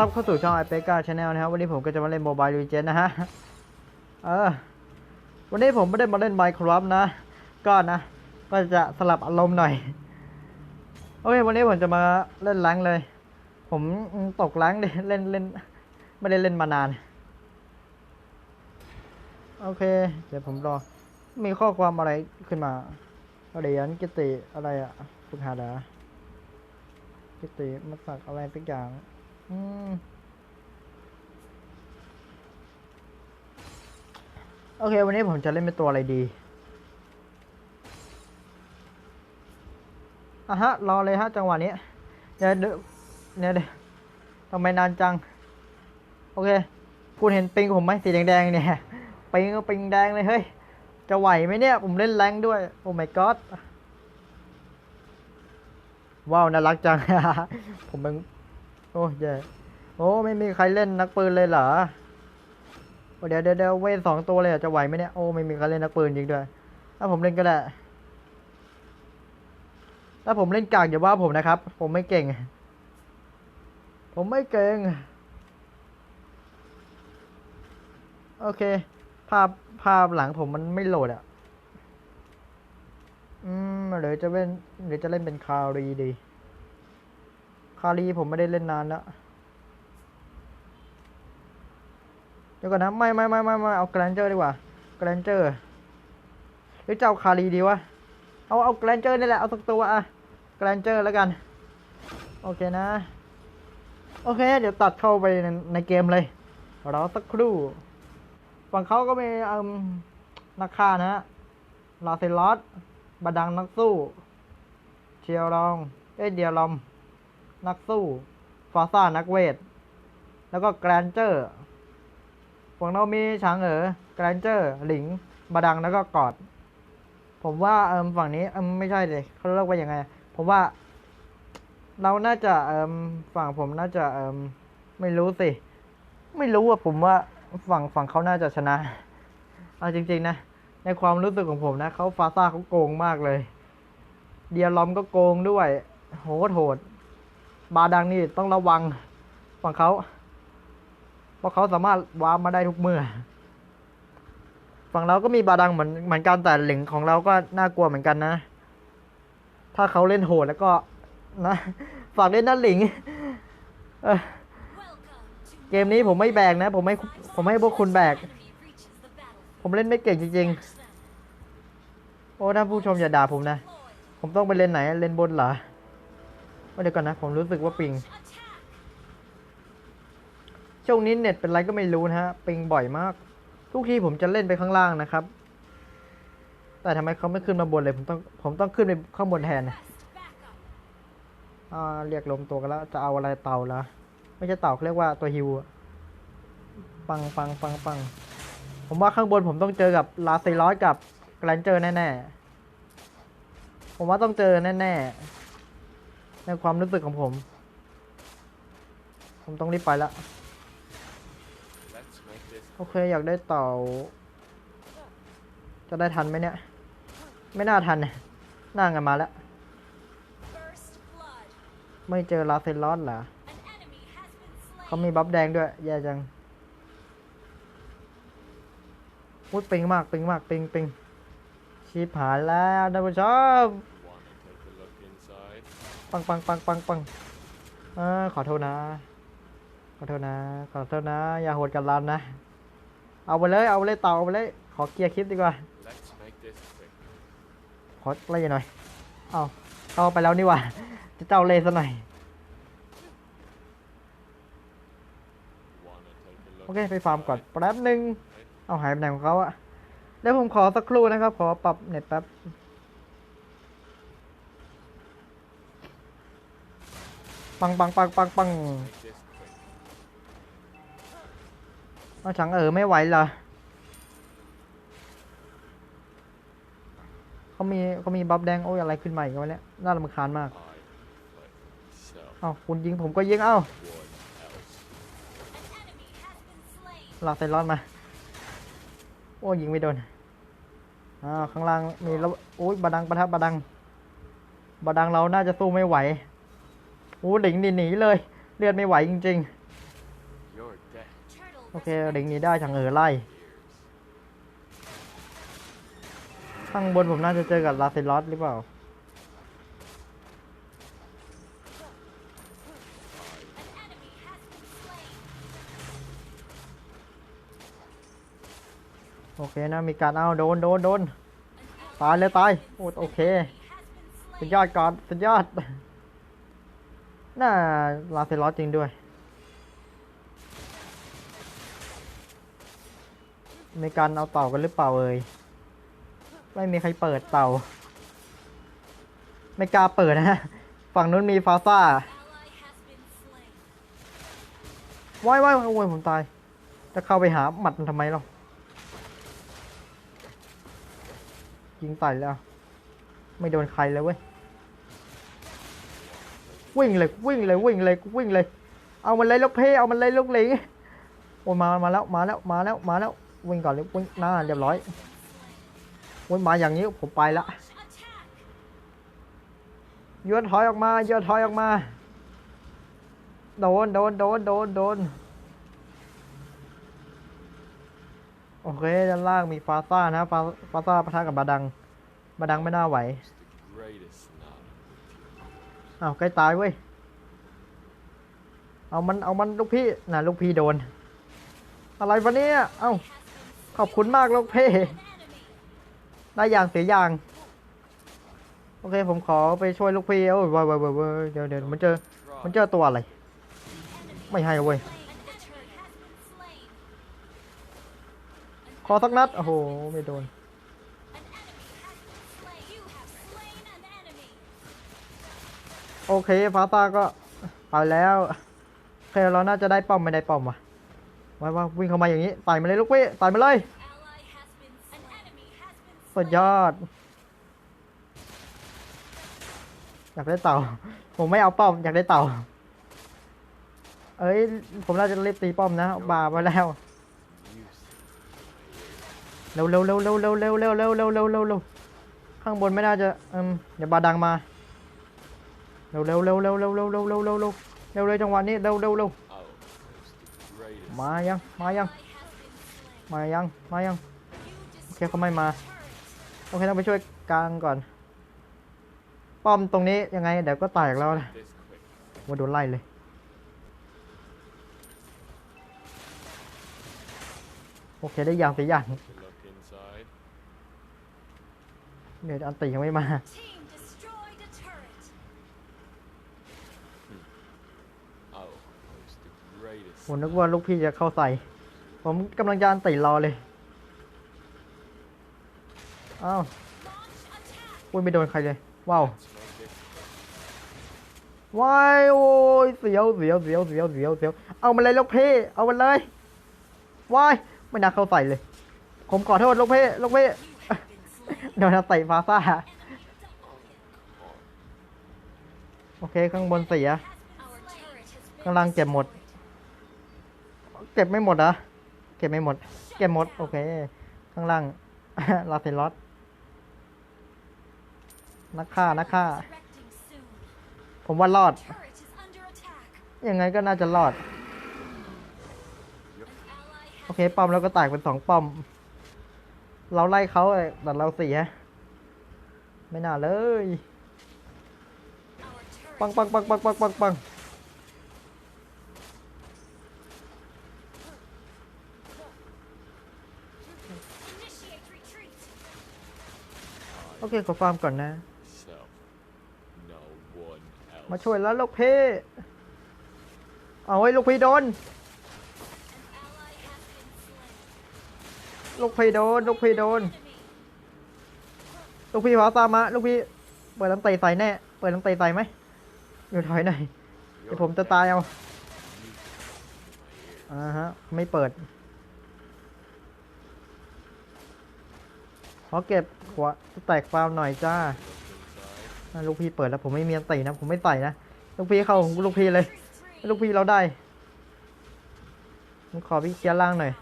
รับเข้าสู่ช่อง i p e g a Channel นะครับ วันนี้ผมก็จะมาเล่น Mobile Legends นะฮะ เออ วันนี้ผมไม่ได้มาเล่น Minecraft นะ ก็นะ ก็จะสลับอารมณ์หน่อย โอเค วันนี้ผมจะมาเล่นแรงเลย ผมตกแรงค์ดิเล่นเล่น ไม่ได้เล่นมานาน โอเค เดี๋ยวผมรอ มีข้อความอะไรขึ้นมาเหรียญกิติอะไรอะฝึกหาดากิติมาสักอะไรสักอย่าง อืมโอเค วันนี้ผมจะเล่นเป็นตัวอะไรดีอะฮะ รอเลยฮะ จังหวะนี้เดี๋ยเดี๋ยวเดี๋ยเดี๋ยวทำไมนานจัง โอเค คุณเห็นปิงผมไหมสีแดงๆเนี่ยปิงก็ปิงแดงเลยเฮ้ย จะไหวไหมเนี่ย ผมเล่นแรงด้วย โอ้ my god ว้าว น่ารักจัง ผมเป็น โอ้ยแย่โอ้ไม่มีใครเล่นนักปืนเลยเหรอเดี๋ยวเดี๋ยวเดี๋ยวเวทสองตัวเลยจะไหวไหมเนี่ยโอ้ไม่มีใครเล่นนักปืนจริงด้วยถ้าผมเล่นก็ได้ถ้าผมเล่นกากอย่าว่าผมนะครับ ผมไม่เก่ง ผมไม่เก่งโอเค ภาพภาพหลังผมมันไม่โหลดอะ อืมหรือจะเล่นหรือจะเล่นเป็นคารีดีารีผมไม่ได้เล่นนานแล้ว เดี๋ยวก่อนนะ ไม่ไม่ไม่ไม่ไม่เอาแกรนเจอร์ดีกว่าแกรนเจอร์หรือจะเอาคารีดีวะ เอาเอาแกรนเจอร์นี่แหละ เอาสักตัวอะแกรนเจอร์แล้วกัน โอเคนะ โอเค เดี๋ยวตัดเข้าไปในในเกมเลยรอสักครู่ ฝั่งเขาก็มีเอ่มนักฆ่านะฮะลาเซลอสบาดังนักสู้ เชียรอง เอยเดียลอม นักสู้ ฟาซ่านักเวท แล้วก็แกรนเจอร์ฝั่งเรามีฉางเอ๋อแกรนเจอร์ หลิงบาดังแล้วก็กอด ผมว่าเอิมฝั่งนี้เอิมไม่ใช่เลยเขาเรียกว่ายังไง ผมว่า เราน่าจะเอิมฝั่งผมน่าจะเอิมไม่รู้สิ ไม่รู้อะผมว่าฝั่งฝั่งเขาน่าจะชนะ เอาจริง ๆ นะ ในความรู้สึกของผมนะเขาฟาซ่าเขาโกงมากเลย เดียลอมก็โกงด้วย โหดโหด บาดังนี่ต้องระวังฝั่งเขาเพราะเขาสามารถวาร์ปมาได้ทุกเมื่อ ฝั่งเราก็มีบาดังเหมือนเหมือนกันแต่หลิงของเราก็น่ากลัวเหมือนกันนะ ถ้าเขาเล่นโหดแล้วก็นะฝากเล่นนั่นหลิงเเกมนี้ผมไม่แบกนะ ผมไม่ผมไม่ให้พวกคุณแบก ผมเล่นไม่เก่งจริงๆ โอ้ท่านผู้ชมอย่าด่าผมนะ ผมต้องไปเล่นไหนเล่นบนเหรอ เดี๋ยวก่อนนะ ผมรู้สึกว่าปิง ช่วงนี้เน็ตเป็นไรก็ไม่รู้นะฮะ ปิงบ่อยมาก ทุกทีผมจะเล่นไปข้างล่างนะครับ แต่ทำไมเขาไม่ขึ้นมาบนเลย ผมต้อง ผมต้องขึ้นไปข้างบนแทนนะอ่าเรียกลมตัวกันแล้ว จะเอาอะไรเต่าละไม่ใช่เต่าเขาเรียกว่าตัวฮิว ปังปังปังปัง ผมว่าข้างบนผมต้องเจอกับลาเซร้อยกับแกรนเจอร์แน่ๆ ผมว่าต้องเจอแน่ๆ ในความรู้สึกของผม ผมต้องรีบไปละ Let's make this โอเคอยากได้เต่า จะได้ทันไหมเนี่ย ไม่น่าทันเนี่ยน่างันมาแล้ว ไม่เจอลาเซลอสเหรอเขามีบัฟแดงด้วย แย่จังพูดปิงมากปิงมากปิงปิงชีพหายแล้วท่านผู้ชม ปังปังปังปังปังเออขอโทษนะ ขอโทษนะ ขอโทษนะ อย่าโหดกับเรานะ เอาไปเลย เอาไปเลยเต่าเอาไปเลย ขอเกียร์คลิปดีกว่า Let's make this quick. ขอไล่หน่อย เอาเข้าไปแล้วนี่หว่า จะเจ้าเล่ซะหน่อย Wanna take a โอ look. เค ไปฟาร์มก่อน แป๊บหนึ่ง เอาหายไปไหนของเขาอะเดี๋ยวผมขอสักครู่นะครับ ขอปรับเน็ตแป๊บ ปังปังปังปังปัง Make this quick. เอาฉังเออไม่ไหวเหรอเขามีเขามีบัฟแดงโอ้ยอะไรขึ้นมาอีกวะเนี่ยน่ารำคาญมากเอ้าคุณยิงผมก็ยิงเอ้าลากไซรอนมา โอ้ยิงไม่โดนอ่าวข้างล่างมีแล้วโอ้ยบาดังประทับบาดังบาดังเราน่าจะสู้ไม่ไหว อ้หลิงหนีหนีเลย เลือดไม่ไหวจริง ๆ โอเคเด็กนี้ได้ทางเออไล่ข้างบนผมน่าจะเจอกับลาเซลอสหรือเปล่าโอเคนะมีการเอาโดนโดนโดนตายเลยตายโอ้โอเคสุดยอดก่อนสุดยอด น่าลาเซลอสจริงด้วยมีการเอาเต่ากันหรือเปล่าเอ่ยไม่มีใครเปิดเต่า ไม่กล้าเปิดนะฮะฝั่งนู้นมีฟาซ่าว้ายว้ายโอ้ยผมตาย จะเข้าไปหาหมัดมันทำไมหรอยิงใส่แล้ว ไม่โดนใครเลยเว้ย วิ่งเลยวิ่งเลยวิ่งเลยวิ่งเลย เอามันเลยลูกเพ่เอามันเลยลูกหลิงโอ้มามาแล้วมาแล้วมาแล้วมาแล้ววิ่งก่อนเลยวิ่งหน้าเรียบร้อยวิ่งมาอย่างนี้ผมไปละโยนถอยออกมาโยนถอยออกมาโดนโดนโดนโดนโดนโอเคด้านล่างมีฟาซ่านะฟาฟาซ่าปะทะกับบาดังบาดังไม่น่าไหว The greatest now with your อ้าใกล้ตายเว้ย เอามันเอามันลูกพี่น่ะลูกพี่โดน อะไรวะเนี่ย เอ้าขอบคุณมากลูกพี่ได้อย่างเสียอย่าง โอเคผมขอไปช่วยลูกพี่โอ้ยวายวายวายว้ายเดี๋ยวเดี๋ยวมันเจอ มันเจอตัวอะไร ไม่ให้เว้ย ขอสักนัด โอ้โห ไม่โดน โอเคฟาซ่าก็ไปแล้วโอเคเราน่าจะได้ป้อมไม่ได้ป้อมว่ะว้ว้าวิ่งเข้ามาอย่างนี้ใส่มาเลยลูกพี่ใส่มาเลยสุดยอดอยากได้เต่า ผมไม่เอาป้อมอยากได้เต่า เอ้ย ผมน่าจะรีบตีป้อมนะบาไปแล้วเร็วเร็วเร็วเร็วเร็วเร็วเร็วเร็วเร็วเร็วเร็วเร็วข้างบนไม่น่าจะอืมเดี๋ยวบาดังมา เร็วเร็วเร็วเร็วเร็วเร็วเร็วเร็วเร็วเร็วเร็วเลยจังหวะนี้เร็วเร็วเร็วมายังมายังมายังมายังโอเคเขาไม่มาโอเคต้องไปช่วยกลางก่อน ป้อมตรงนี้ยังไงเดี๋ยวก็แตกแล้วนะว่าโดนไล่เลยโอเคได้อย่างสิอย่างเดี๋ยวอันตียังไม่มา ผมนึกว่าลูกพี่จะเข้าใส่ ผมกำลังจะอันตีรอเลย อ้าวอุ้ยไม่โดนใครเลย ว้าวว้ายโอ้ยเสียวเสียวเสียวเสียวเสียวเสียวเอามันเลยลูกพี่ เอามันเลยว้ายไม่น่าเข้าใส่เลย ผมขอโทษลูกพี่ลูกพี่โดนอันตีฟาซ่าโอเค ข้างบนเสีย Our turret has been ข้างล่างเก็บหมด เก็บไม่หมดเหรอะเก็บไม่หมด เก็บหมด โอเค ข้างล่างลาเซลอสนักฆ่านักฆ่า ผมว่ารอด ยังไงก็น่าจะรอด โอเค ป้อมแล้วก็แตกเป็นสองป้อม เราไล่เขาแต่เราเสียไม่น่าเลย ปังปังปังปังปังปังปัง initiate retreat. โอ เคขอฟาร์มก่อนนะ มาช่วยแล้วลูกพี่ เอาไว้ยลูกพี่โดน ลูกพี่โดน ลูกพี่โดน ลูกพี่พาตามมา ลูกพี่ เปิดลำไตใส่แน่ เปิดลำไตใส่ไหมอยู่ถอยหน่อยเดี๋ยวผมจะตายเอา อ่าฮะ ไม่เปิดขอเก็บ ขวาแตกฟาร์มหน่อยจ้าลูกพี่เปิดแล้วผมไม่มีอันตีนะผมไม่ใส่นะลูกพี่เข้าของลูกพี่เลยลูกพี่เราได้ผมขอพี่เคลียร์ล่างหน่อย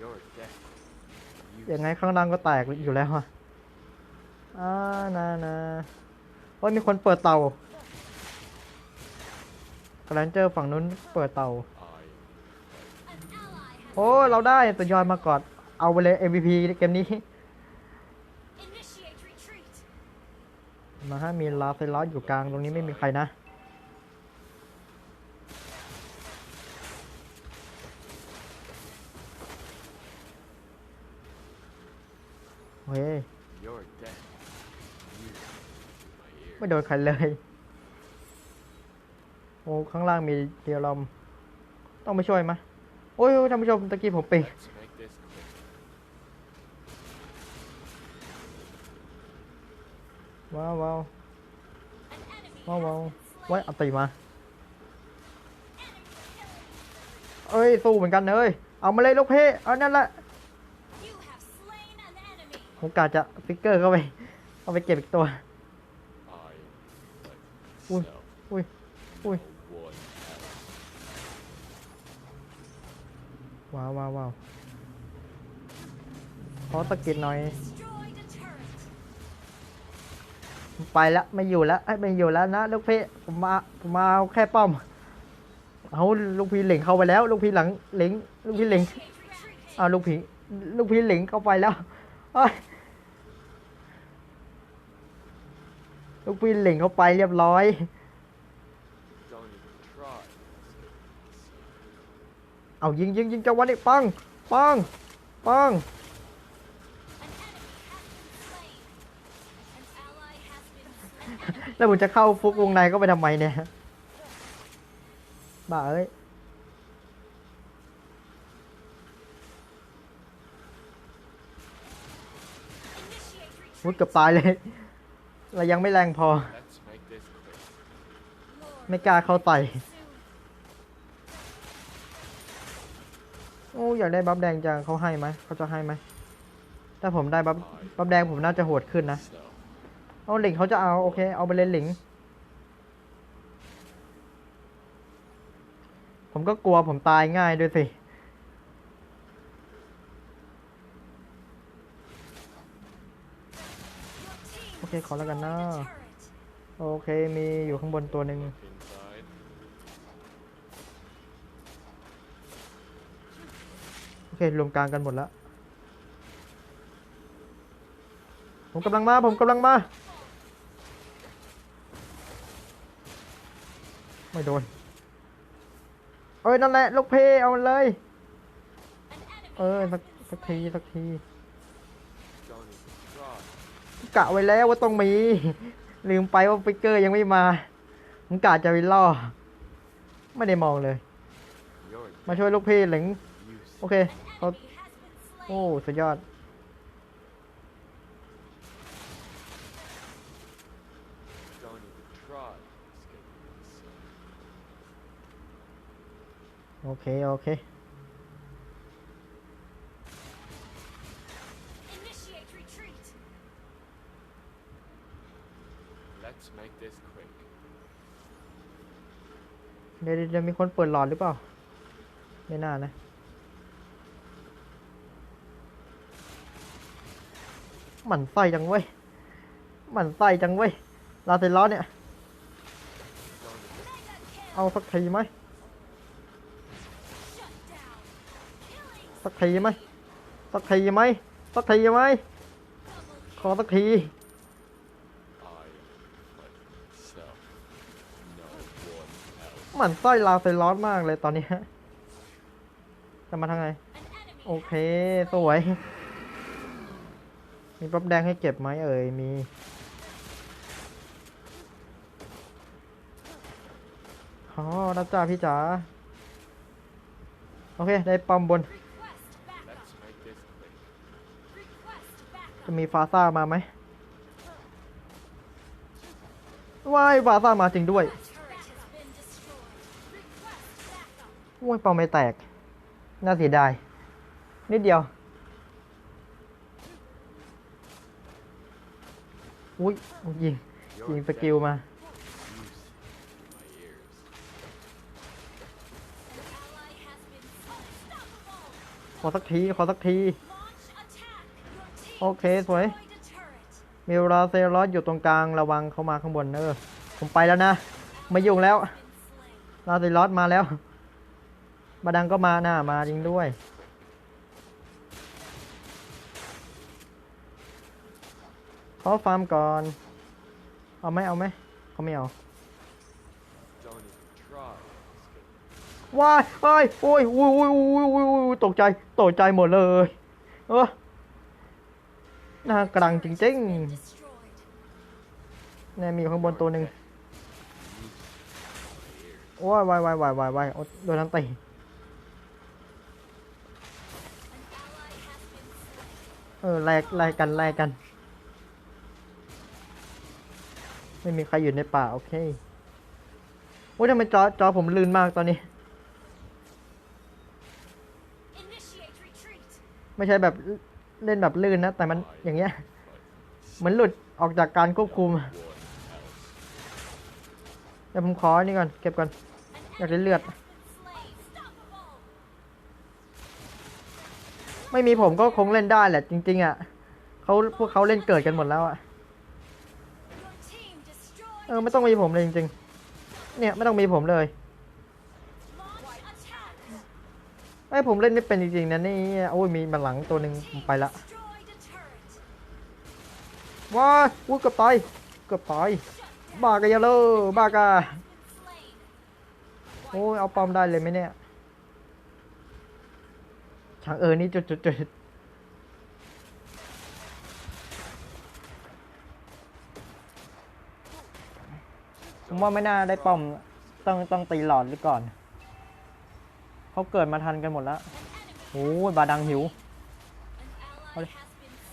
You're dead. You ยังไงข้างล่างก็แตกอยู่แล้วอะอ่านานาโอ้ยมีคนเปิดเตากแลนเจอร์ฝั่งนู้นเปิดเตาโอ้เราได้ตัวยอยมากอด เอาไปเลย MVP เกมนี้ initiate retreat. มาฮะมีลาเซลอสอยู่กลางตรงนี้ไม่มีใครนะเฮ้ย your death. Music to my ears. ไม่โดนใครเลย โอ้ ข้างล่างมีเดียรอม ต้องไปช่วยไหมโอ้ยท่านผู้ชมตะกี้ผมปิ ว้าวว้าวว้าวว้าวไว้เอาตีมา เอ้ยสู้เหมือนกันเอ้ยเอามาเลยลูกเพ่เอานั่นแหละผมกาจะฟิกเกอร์เข้าไป เอาไปเก็บอีกตัว I am Ui, myself. ui, ui. No one else. ว้าวว้าวว้าวขอสะกิดหน่อย ไปแล้วไม่อยู่แล้วไอ้ไม่อยู่แล้วนะลูกพี่ผมมาผมมาเอาแค่ป้อมเอาลูกพี่เหลิงเข้าไปแล้ว ลูกพี่หลังเหลิงลูกพี่เหลิงเอาลูกพี่ลูกพี่เหลิงเข้าไปแล้วลูกพี่เหลิงเข้าไปเรียบร้อยเอายิงยิงยิงจังหวะนี้ปังปังปัง แล้วผมจะเข้าฟุกวงในก็ไปทำไมเนี่ยบ้าเอ้ย Initiate วุ้ retreat. เกือบตายเลย เรายังไม่แรงพอ ไม่กล้าเข้าใส่โอ้อยากได้บัฟแดงจังเขาให้ไหมเขาจะให้ไหมถ้าผมได้บัฟบัฟแดงผมน่าจะโหดขึ้นนะ เอาหลิงเขาจะเอา โอเค เอาไปเลยหลิง ผมก็กลัวผมตายง่ายด้วยสิ โอเค ขอแล้วกันนะ โอเค มีอยู่ข้างบนตัวหนึ่งโอเค รวมกลางกันหมดแล้ว ผมกำลังมา ผมกำลังมา ไม่โดนเอ้ยนั่นแหละลูกเพเอามันเลย เออสักสักทีสักทีกะไว้แล้วว่าต้องมี ลืมไปว่าฟิกเกอร์ยังไม่มาผมกะจะไปล่อ ไม่ได้มองเลย มาช่วยลูกพี่หลิง โอเคเขาโอ้ สุดยอด เค โอเค Initiate retreat. Let's make this quick. เดี๋ยวเดี๋ยวเดี๋ยวมีคนเปิดหลอดหรือเปล่า ไม่น่านะ หมั่นไส้จังเว้ย หมั่นไส้จังเว้ยลาเซลอสเนี่ย Don't even Mega kill. เอาสักทีไหม สักทีไหมสักทีไหมสักทีไหม double ขอสักที I am myself. No one else. หมั่นไส้ลาเซลอสมากเลยตอนนี้จะมาทางไหน An enemy โอเค สวย มีปั๊บแดงให้เก็บไหมเอ่ย มี อ๋อรับจ้าพี่จ๋า โอเค ได้ปั๊มบน Request backup. Let's make this quick. Request backup. จะมีฟาซ่ามาไหมว่ายฟาซ่ามาจริงด้วยโอ้ยเป่าไม่แตก น่าเสียดาย นิดเดียว อุ้ยยิง ยิงสกิลมา ขอสักที ขอสักที โอเคสวย มีราเซลอสอยู่ตรงกลางระวังเขามาข้างบนเออ ผมไปแล้วนะ ไม่ยุ่งแล้ว Been slain. ลาซิลอสมาแล้วบาดังก็มาหน้ามาจริงด้วย ขอฟาร์มก่อน เอาไหมเอาไหมเขาไม่เอาว้ายเอ้ยโอ้ยโอ้ยโอ้ยโอ้ยโอ้ยโอ้ยตกใจ ตกใจหมดเลย เออ น่ากลังจริงๆเนี่ยมีอยู่ข้างบนตัวหนึ่งโอ้ยวายวายวายวายวายโดนน้ำตีเออแลกแลกกันแลกกัน ไม่มีใครอยู่ในป่า โอเคโอ้ยทำไมจอจอผมลื่นมากตอนนี้ ไม่ใช่แบบ เล่นแบบลื่นนะ แต่มันอย่างเงี้ย เหมือนหลุดออกจากการควบคุม เดี๋ยวผมขออันนี่ก่อน เก็บก่อน อยากได้เลือด ไม่มีผมก็คงเล่นได้แหละ จริง ๆ อะเขาพวกเขาเล่นเกิดกันหมดแล้วอะ เออ ไม่ต้องมีผมเลยจริง ๆ เนี่ย ไม่ต้องมีผมเลย ไอ้ผมเล่นไม่เป็นจริงๆนะนี่โอ้ยมีมาหลังตัวหนึ่งไปละว้ายอุ้ยเกือบตายเกือบตายบ้ากะยาเลอบ้ากะโอ้ยเอาปอมได้เลยไหมเนี่ยช่างเออนี่จุดจุดจุดผมว่าไม่น่าได้ป้อมต้องต้องตีหลอดหรือก่อน เขาเกิดมาทันกันหมดแล้วโอ้ยบาดังหิว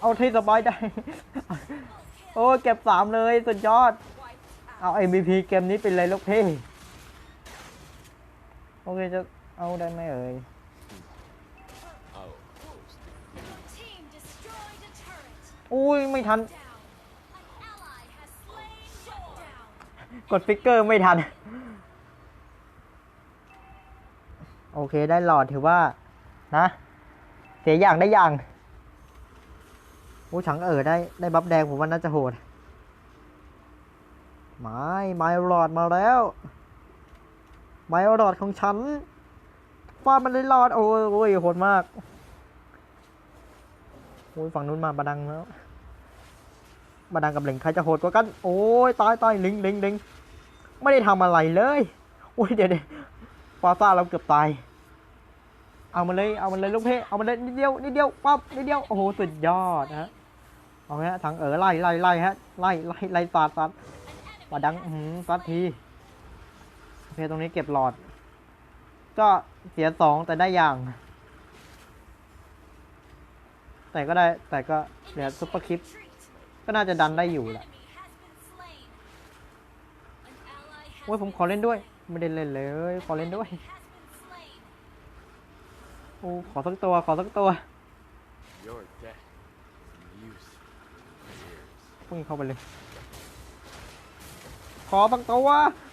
เอาที่สบายได้ โอ้เก็บสามเลยสุดยอด เอา MVP เกมนี้เป็นเลยลูกพี่โอเคจะเอาได้ไหมเอ่ยอุ้ยไม่ทัน กดฟิกเกอร์ไม่ทัน โอเคได้หลอดถือว่านะ เสียอย่างได้อย่างโอ้ฉังเออได้ได้บัฟแดงผมว่าน่าจะโหดไม้ไม้หลอดมาแล้ว ไม้หลอดของฉันฟาดมันเลยหลอดโอ้ยโหดมากโอ้ยฝั่งนู้นมาบาดังแล้วบาดังกับเหลิงใครจะโหดกว่ากัน โอ้ยตายตายลิงลิงลิงไม่ได้ทำอะไรเลยโอ้ยเดี๋ยวเดี๋ยว ฟาซ่าเราเกือบตาย เอามันเลย เอามันเลยลูกเพ่เอามันเลยนิดเดียว นิดเดียว ปั๊บ นิดเดียว โอ้โห สุดยอดฮะ เอาฮะถังเออไล่ไล่ไล่ฮะ ไล่ไล่ไล่สาดสาด An ว่าดังหือซัดทีเคตรงนี้เก็บหลอด ก็เสียสองแต่ได้อย่าง แต่ก็ได้ แต่ก็เหลือซุปเปอร์คลิป ก็น่าจะดันได้อยู่แหละโอ้ยผมขอเล่นด้วย ไม่ได้เล่นเลย ขอเล่นด้วย has been slain. โอ้ ขอสักตัว ขอสักตัว Your death is music to my ears. พุ่งเข้าไปเลย ขอบังตัว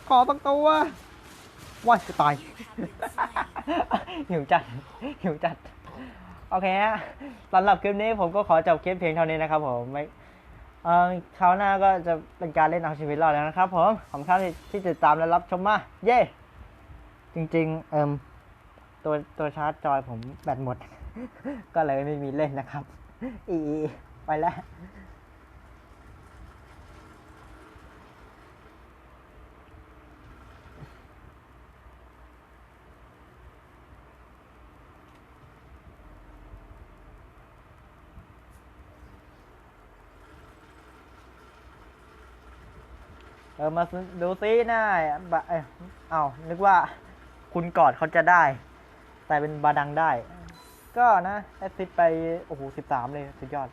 ขอบังตัวว้ายจะตาย หิวจัด หิวจัด โอเคฮะสำหรับคลิปนี้ผมก็ขอจบคลิปเพียงเท่านี้นะครับผมไม่เอ่อ คราวหน้าก็จะเป็นการเล่นเอาชีวิตรอดแล้วนะครับผมขอบคุณที่ที่ติดตามและรับชมมา เย้จริงๆ เอิมตัวตัวชาร์จจอยผมแบตหมด ก็เลยไม่มีเล่นนะครับ อีไปแล้ว มาดูซิหน้าบะเอ้ยเอ้านึกว่าคุณกอดเขาจะได้ แต่เป็นบาดังได้ ก็นะ แอสซิดไป โอ้โหสิบสามเลย สุดยอด